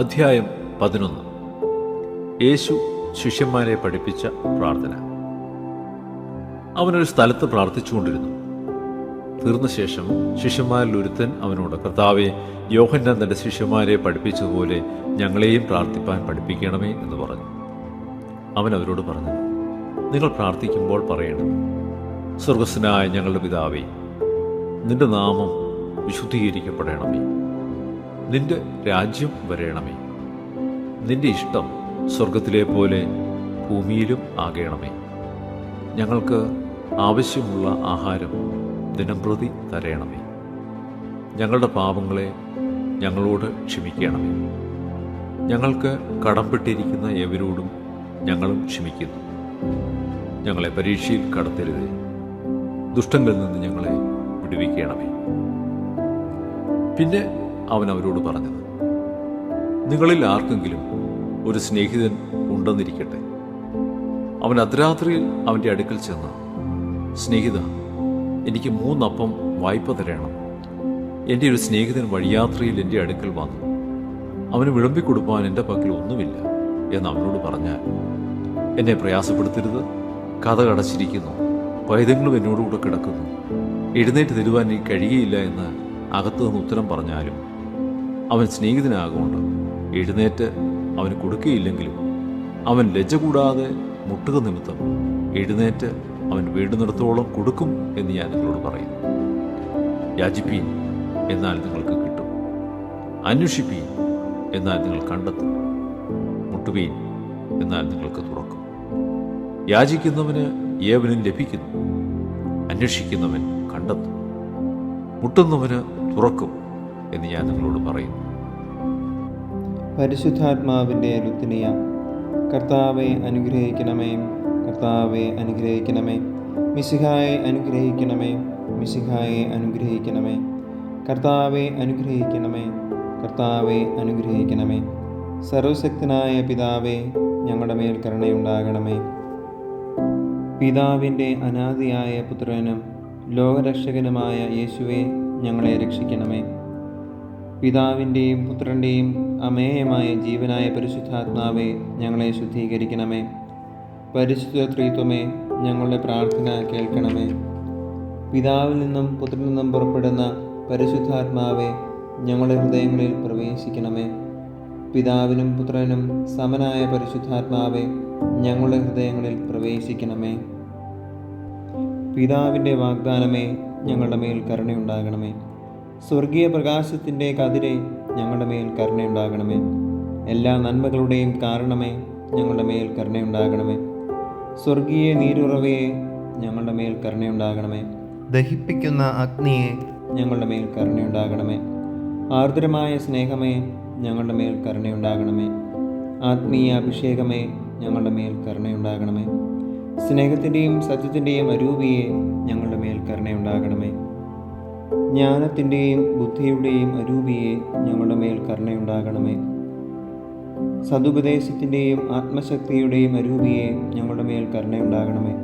അധ്യായം പതിനൊന്ന്. യേശു ശിഷ്യന്മാരെ പഠിപ്പിച്ച പ്രാർത്ഥന. അവനൊരു സ്ഥലത്ത് പ്രാർത്ഥിച്ചുകൊണ്ടിരുന്നു. തീർന്ന ശേഷം ശിഷ്യന്മാരിൽ ഒരുത്തൻ അവനോട് കർത്താവെ യോഹന്നാൻ തന്റെ ശിഷ്യന്മാരെ പഠിപ്പിച്ചതുപോലെ ഞങ്ങളെയും പ്രാർത്ഥിപ്പാൻ പഠിപ്പിക്കണമേ എന്ന് പറഞ്ഞു. അവൻ അവരോട് പറഞ്ഞു നിങ്ങൾ പ്രാർത്ഥിക്കുമ്പോൾ പറയണം സ്വർഗസ്നായ ഞങ്ങളുടെ പിതാവേ നിന്റെ നാമം വിശുദ്ധീകരിക്കപ്പെടണമേ. നിന്റെ രാജ്യം വരേണമേ. നിന്റെ ഇഷ്ടം സ്വർഗത്തിലെ പോലെ ഭൂമിയിലും ആകേണമേ. ഞങ്ങൾക്ക് ആവശ്യമുള്ള ആഹാരം ദിനംപ്രതി തരയണമേ ഞങ്ങളുടെ പാപങ്ങളെ ഞങ്ങളോട് ക്ഷമിക്കണമേ. ഞങ്ങൾക്ക് കടംപെട്ടിരിക്കുന്ന എവരോടും ഞങ്ങളും ക്ഷമിക്കുന്നു. ഞങ്ങളെ പരീക്ഷയിൽ കടത്തരുതേ. ദുഷ്ടങ്ങളിൽ നിന്ന് ഞങ്ങളെ വിടുവിക്കണമേ. പിന്നെ അവൻ അവരോട് പറഞ്ഞത്. നിങ്ങളിൽ ആർക്കെങ്കിലും ഒരു സ്നേഹിതൻ ഉണ്ടെന്നിരിക്കട്ടെ. അവൻ അർദ്ധരാത്രിയിൽ അവന്റെ അടുക്കൽ ചെന്ന് സ്നേഹിത എനിക്ക് മൂന്നപ്പം വായ്പ തരണം. എന്റെ ഒരു സ്നേഹിതൻ വഴിയാത്രയിൽ എന്റെ അടുക്കൽ വന്നു. അവന് വിളമ്പിക്കൊടുപ്പാൻ എന്റെ പക്കൽ ഒന്നുമില്ല എന്ന് അവനോട് പറഞ്ഞാൽ എന്നെ പ്രയാസപ്പെടുത്തരുത്. കഥ കടച്ചിരിക്കുന്നു. പൈതങ്ങളും എന്നോടുകൂടെ കിടക്കുന്നു. എഴുന്നേറ്റ് തരുവാൻ എനിക്ക് കഴിയുകയില്ല എന്ന് അകത്തു നിന്ന് ഉത്തരം പറഞ്ഞാലും അവൻ സ്നേഹിതനാകൊണ്ട് എഴുന്നേറ്റ് അവന് കൊടുക്കുകയില്ലെങ്കിലും അവൻ ലജ്ജ കൂടാതെ മുട്ടുക നിമിത്തം എഴുന്നേറ്റ് അവൻ വീടുന്നിടത്തോളം കൊടുക്കും എന്ന് ഞാൻ നിങ്ങളോട് പറയും യാചിപ്പീൻ എന്നാൽ നിങ്ങൾക്ക് കിട്ടും. അന്വേഷിപ്പീൻ എന്നാൽ നിങ്ങൾ കണ്ടെത്തും. മുട്ടുവീൻ എന്നാൽ നിങ്ങൾക്ക് തുറക്കും. യാചിക്കുന്നവന് ഏവനും ലഭിക്കുന്നു. അന്വേഷിക്കുന്നവൻ കണ്ടെത്തും. മുട്ടുന്നവന് തുറക്കും. എന്ന് ഞാൻ നിങ്ങളോട് പറയുന്നു പരിശുദ്ധാത്മാവിന്റെ ലുത്തിനിയ കർത്താവെ അനുഗ്രഹിക്കണമേ കർത്താവെ അനുഗ്രഹിക്കണമേ മിസിഹായെ അനുഗ്രഹിക്കണമേ മിസിഹായെ അനുഗ്രഹിക്കണമേ കർത്താവെ അനുഗ്രഹിക്കണമേ കർത്താവെ അനുഗ്രഹിക്കണമേ. സർവശക്തനായ പിതാവേ ഞങ്ങളുടെ മേൽ കരുണയുണ്ടാകണമേ. പിതാവിന്റെ അനാദിയായ പുത്രനും ലോകരക്ഷകനുമായ യേശുവെ ഞങ്ങളെ രക്ഷിക്കണമേ. പിതാവിന്റെയും പുത്രന്റെയും അമേയമായ ജീവനായ പരിശുദ്ധാത്മാവെ ഞങ്ങളെ ശുദ്ധീകരിക്കണമേ. പരിശുദ്ധ ത്രീത്വമേ ഞങ്ങളുടെ പ്രാർത്ഥന കേൾക്കണമേ. പിതാവിൽ നിന്നും പുത്രനിൽ നിന്നും പുറപ്പെടുന്ന പരിശുദ്ധാത്മാവെ ഞങ്ങളുടെ ഹൃദയങ്ങളിൽ പ്രവേശിക്കണമേ. പിതാവിനും പുത്രനും സമനായ പരിശുദ്ധാത്മാവെ ഞങ്ങളുടെ ഹൃദയങ്ങളിൽ പ്രവേശിക്കണമേ. പിതാവിന്റെ വാഗ്ദാനമേ ഞങ്ങളുടെ മേൽ കരുണയുണ്ടാകണമേ. സ്വർഗീയ പ്രകാശത്തിന്റെ കതിരെ ഞങ്ങളുടെ മേൽ കരുണയുണ്ടാകണമേ. എല്ലാ നന്മകളുടെയും കാരണമേ ഞങ്ങളുടെ മേൽ കരുണയുണ്ടാകണമേ. സ്വർഗീയ നീരുറവയെ ഞങ്ങളുടെ മേൽ കരുണയുണ്ടാകണമേ. ദഹിപ്പിക്കുന്ന അഗ്നിയെ ഞങ്ങളുടെ മേൽ കരുണയുണ്ടാകണമേ. ആർദ്രമായ സ്നേഹമേ ഞങ്ങളുടെ മേൽ കരുണയുണ്ടാകണമേ. ആത്മീയ അഭിഷേകമേ ഞങ്ങളുടെ മേൽ കരുണയുണ്ടാകണമേ. സ്നേഹത്തിന്റെയും സത്യത്തിന്റെയും അരൂപിയെ ഞങ്ങളുടെ മേൽ കരുണയുണ്ടാകണമേ. ജ്ഞാനത്തിന്റെയും ബുദ്ധിയുടെയും അരൂപിയെ ഞങ്ങളുടെ മേൽ കരുണയുണ്ടാകണമേ. സതുപദേശത്തിന്റെയും ആത്മശക്തിയുടെയും അരൂപിയെ ഞങ്ങളുടെ മേൽ കരുണയുണ്ടാകണമേ.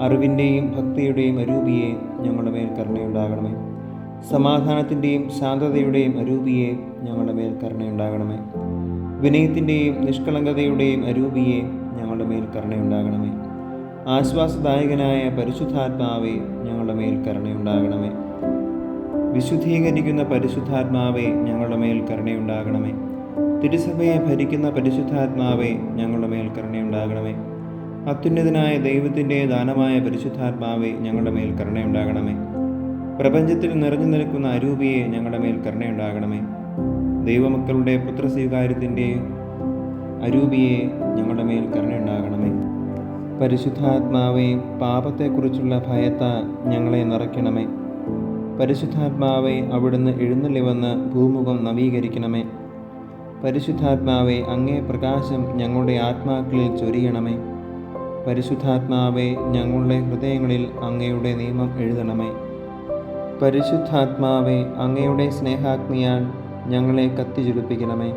അറിവിന്റെയും ഭക്തിയുടെയും അരൂപിയെ ഞങ്ങളുടെ മേൽ കരുണയുണ്ടാകണമേ. സമാധാനത്തിന്റെയും ശാന്തതയുടെയും അരൂപിയെ ഞങ്ങളുടെ മേൽ കരുണയുണ്ടാകണമേ. വിനയത്തിന്റെയും നിഷ്കളങ്കതയുടെയും അരൂപിയെ ഞങ്ങളുടെ മേൽ കരുണയുണ്ടാകണമേ. ആശ്വാസദായകനായ പരിശുദ്ധാത്മാവെ ഞങ്ങളുടെ മേൽ കരുണയുണ്ടാകണമേ. വിശുദ്ധീകരിക്കുന്ന പരിശുദ്ധാത്മാവെ ഞങ്ങളുടെ മേൽ കരുണയുണ്ടാകണമേ. തിരുസഭയെ ഭരിക്കുന്ന പരിശുദ്ധാത്മാവെ ഞങ്ങളുടെ മേൽ കരുണയുണ്ടാകണമേ. അത്യുന്നതനായ ദൈവത്തിന്റെ ദാനമായ പരിശുദ്ധാത്മാവെ ഞങ്ങളുടെ മേൽ കരുണയുണ്ടാകണമേ. പ്രപഞ്ചത്തിൽ നിറഞ്ഞു നിൽക്കുന്ന അരൂപിയെ ഞങ്ങളുടെ മേൽ കരുണയുണ്ടാകണമേ. ദൈവമക്കളുടെ പുത്രസ്വീകാര്യത്തിന്റെ അരൂപിയെ ഞങ്ങളുടെ മേൽ കരുണയുണ്ടാകണമേ. പരിശുദ്ധാത്മാവെ പാപത്തെക്കുറിച്ചുള്ള ഭയത്ത ഞങ്ങളെ നിറയ്ക്കണമേ. പരിശുദ്ധാത്മാവെ അവിടുന്ന് എഴുന്നള്ളി വന്ന് ഭൂമുഖം നവീകരിക്കണമേ. പരിശുദ്ധാത്മാവെ അങ്ങേ പ്രകാശം ഞങ്ങളുടെ ആത്മാക്കളിൽ ചൊരിയണമേ. പരിശുദ്ധാത്മാവെ ഞങ്ങളുടെ ഹൃദയങ്ങളിൽ അങ്ങയുടെ നിയമം എഴുതണമേ. പരിശുദ്ധാത്മാവെ അങ്ങയുടെ സ്നേഹാഗ്നിയാൽ ഞങ്ങളെ കത്തിചുരുപ്പിക്കണമേ.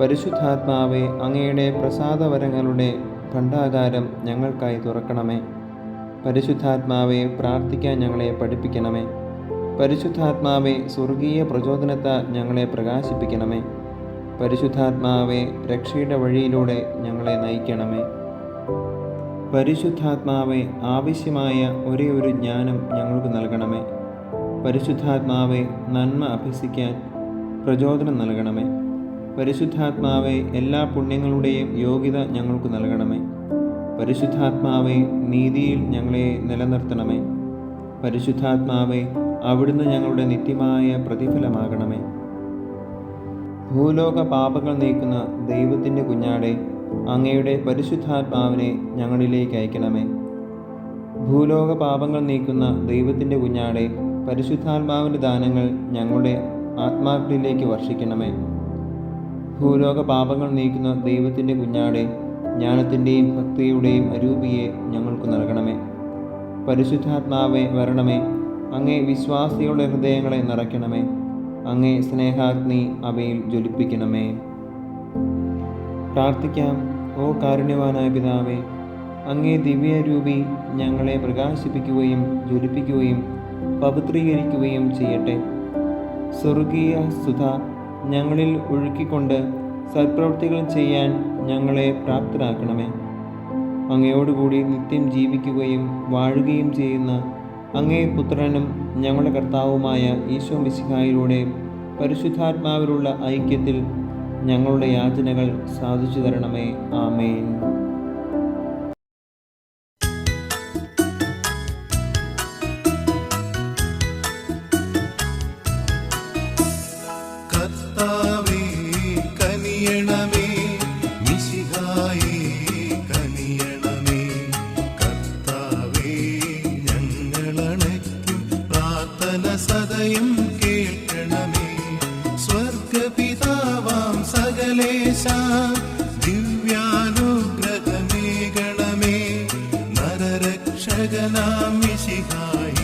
പരിശുദ്ധാത്മാവെ അങ്ങയുടെ പ്രസാദവരങ്ങളുടെ ഭണ്ഡാകാരം ഞങ്ങൾക്കായി തുറക്കണമേ. പരിശുദ്ധാത്മാവെ പ്രാർത്ഥിക്കാൻ ഞങ്ങളെ പഠിപ്പിക്കണമേ. പരിശുദ്ധാത്മാവെ സ്വർഗീയ പ്രചോദനത്താൽ ഞങ്ങളെ പ്രകാശിപ്പിക്കണമേ. പരിശുദ്ധാത്മാവെ രക്ഷയുടെ വഴിയിലൂടെ ഞങ്ങളെ നയിക്കണമേ. പരിശുദ്ധാത്മാവെ ആവശ്യമായ ഒരേ ഒരു ജ്ഞാനം ഞങ്ങൾക്ക് നൽകണമേ. പരിശുദ്ധാത്മാവെ നന്മ അഭ്യസിക്കാൻ പ്രചോദനം നൽകണമേ. പരിശുദ്ധാത്മാവെ എല്ലാ പുണ്യങ്ങളുടെയും യോഗ്യത ഞങ്ങൾക്ക് നൽകണമേ. പരിശുദ്ധാത്മാവെ നീതിയിൽ ഞങ്ങളെ നിലനിർത്തണമേ. പരിശുദ്ധാത്മാവെ അവിടുന്ന് ഞങ്ങളുടെ നിത്യമായ പ്രതിഫലമാകണമേ. ഭൂലോക പാപങ്ങൾ നീക്കുന്ന ദൈവത്തിന്റെ കുഞ്ഞാടെ അങ്ങയുടെ പരിശുദ്ധാത്മാവിനെ ഞങ്ങളിലേക്ക് അയക്കണമേ. ഭൂലോക പാപങ്ങൾ നീക്കുന്ന ദൈവത്തിന്റെ കുഞ്ഞാടെ പരിശുദ്ധാത്മാവിന്റെ ദാനങ്ങൾ ഞങ്ങളുടെ ആത്മാക്കളിലേക്ക് വർഷിക്കണമേ. ഭൂലോക പാപങ്ങൾ നീക്കുന്ന ദൈവത്തിന്റെ കുഞ്ഞാടെ ജ്ഞാനത്തിന്റെയും ഭക്തിയുടെയും അരൂപിയെ ഞങ്ങൾക്ക് നൽകണമേ. പരിശുദ്ധാത്മാവെ വരണമേ. അങ്ങേ വിശ്വാസികളുടെ ഹൃദയങ്ങളെ നിറയ്ക്കണമേ. അങ്ങേ സ്നേഹാഗ്നി അവയിൽ ജ്വലിപ്പിക്കണമേ. പ്രാർത്ഥിക്കാം ഓ കാരുണ്യവാനായ പിതാവേ. അങ്ങേ ദിവ്യരൂപി ഞങ്ങളെ പ്രകാശിപ്പിക്കുകയും ജ്വലിപ്പിക്കുകയും പവിത്രീകരിക്കുകയും ചെയ്യട്ടെ. സ്വർഗീയ സുധ ഞങ്ങളിൽ ഒഴുക്കിക്കൊണ്ട് സൽപ്രവൃത്തികൾ ചെയ്യാൻ ഞങ്ങളെ പ്രാപ്തരാക്കണമേ. അങ്ങയോടുകൂടി നിത്യം ജീവിക്കുകയും വാഴുകയും ചെയ്യുന്ന അങ്ങേ പുത്രനും ഞങ്ങളുടെ കർത്താവുമായ ഈശോ മിസിഹായിലൂടെ പരിശുദ്ധാത്മാവിലുള്ള ഐക്യത്തിൽ ഞങ്ങളുടെ യാചനകൾ സാധിച്ചു തരണമേ. ആമേൻ. നരരക്ഷകനാം മിശിഹായേ.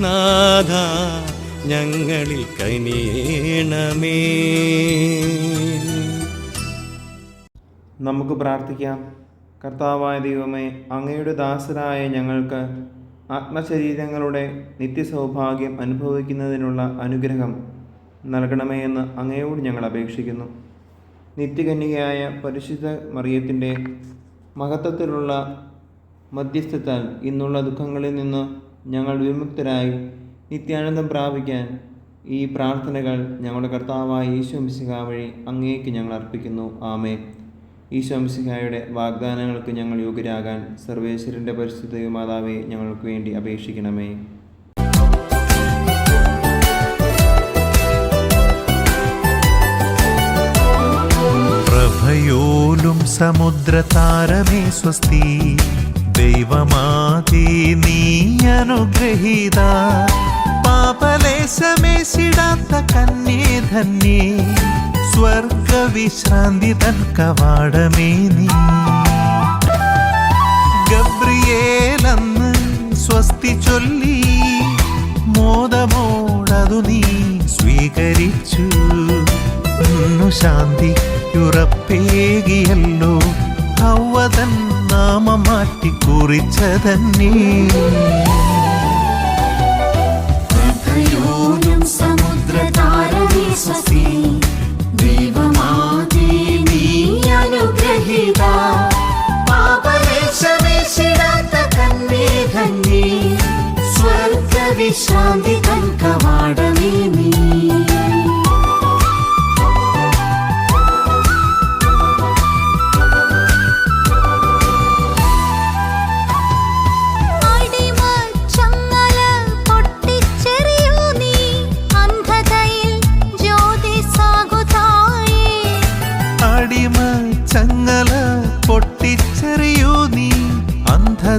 നാഥ ഞങ്ങളിൽ കനിയേണമേ. നമുക്ക് പ്രാർത്ഥിക്കാം. കർത്താവായ ദൈവമേ അങ്ങയുടെ ദാസരായ ഞങ്ങൾക്ക് ആത്മശരീരങ്ങളുടെ നിത്യസൗഭാഗ്യം അനുഭവിക്കുന്നതിനുള്ള അനുഗ്രഹം നൽകണമേ എന്ന് അങ്ങയോട് ഞങ്ങൾ അപേക്ഷിക്കുന്നു. നിത്യകന്യകയായ പരിശുദ്ധ മറിയത്തിന്റെ മഹത്വത്തിലുള്ള മധ്യസ്ഥത്താൽ ഇന്നുള്ള ദുഃഖങ്ങളിൽ നിന്ന് ഞങ്ങൾ വിമുക്തരായി നിത്യാനന്ദം പ്രാപിക്കാൻ ഈ പ്രാർത്ഥനകൾ ഞങ്ങളുടെ കർത്താവായ ഈശോ മിശിഹ വഴി അങ്ങേക്ക് ഞങ്ങൾ അർപ്പിക്കുന്നു. ആമേ ഈശോ മിശിഹായുടെ വാഗ്ദാനങ്ങൾക്ക് ഞങ്ങൾ യോഗ്യരാകാൻ സർവേശ്വരന്റെ പരിശുദ്ധ മാതാവെ ഞങ്ങൾക്ക് വേണ്ടി അപേക്ഷിക്കണമേ. പ്രഭയോലും സമുദ്രതാരമേ സ്വസ്തി. ദൈവമാതി നീ അനുഗ്രഹീത. പാപലേശമേശിടാത്ത കന്യേ ധന്യേ സ്വർഗവിശ്രാന്തി തൻ കവാടമേ നീ. ഗബ്രിയേലന്ന് സ്വസ്തി ചൊല്ലി മോദമോടതു നീ സ്വീകരിച്ചു. ശാന്തി ഉറപ്പേകിയല്ലോ ഹൗവതൻ നാമം മാറ്റി കുറിച്ചതന്നേ സ്വസ്തി. ദൈവമാതേ നീ അനുഗ്രഹീത. പാപലേശമേശിടാത്ത കന്യേ ധന്യേ സ്വർഗവിശ്രാന്തി തൻ കവാടമേ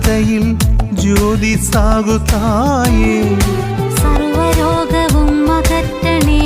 അന്ധതയിൽ ജ്യോതി സാകുതായേ സർവരോഗവും അകറ്റണേ.